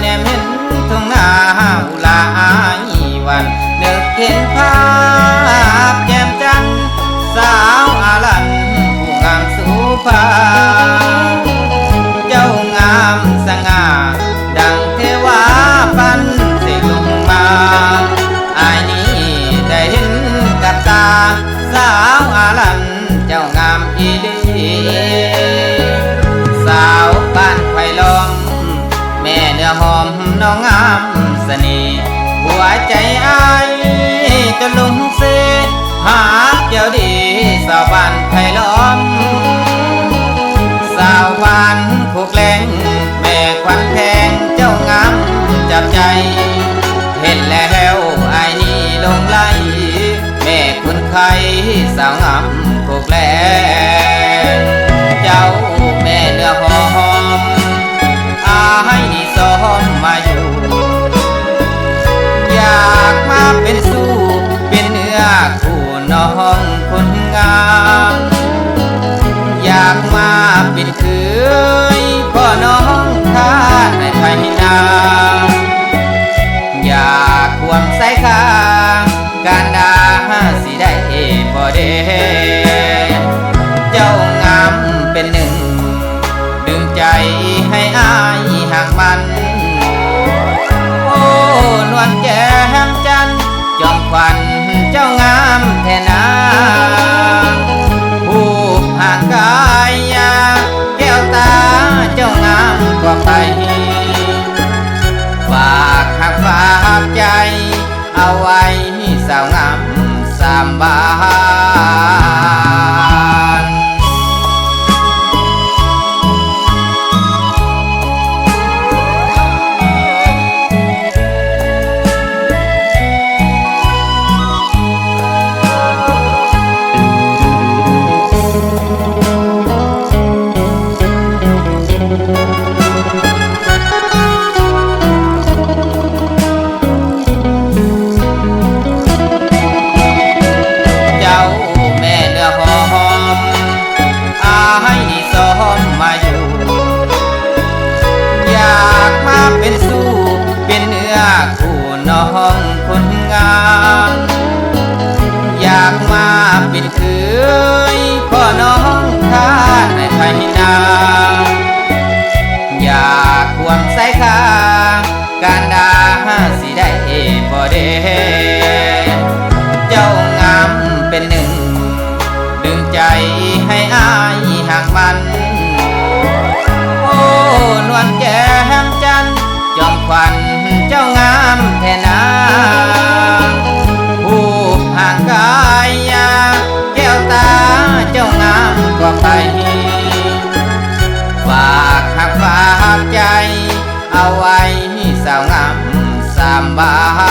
เนี่ยเห็นทุ่งนาอุลาอีวันนึกเห็นภาพแจ่มจันสาวอาลันผู้งามสุภาเจ้างามสง่าดังเทวาปันสิลงมาอายนี้ได้เห็นกับตาสาวอาลันามเสน่ห์หัวใจอายจนลงเสหาเจ้าดีสาวบ้านไผ่ล้อม สาวบ้านผูกแรงแม่ควันแพงเจ้างามจับใจ เห็นแล้วไอ้ายนี่ลงไหลแม่คุณไขสาวงาม น้องคนงามอยากมาเป็นคืยพ่อน้องท่าในไทยนาอยากควงสายคาการดาสิได้พอเดเจ้างามเป็นหนึ่ง ดึงใจให้อายห่างมัน โอ้นวลแก้มจันจอมขวัญ เอาไว้สาวงามสามบาา เอาไว้สาวงามสามบาน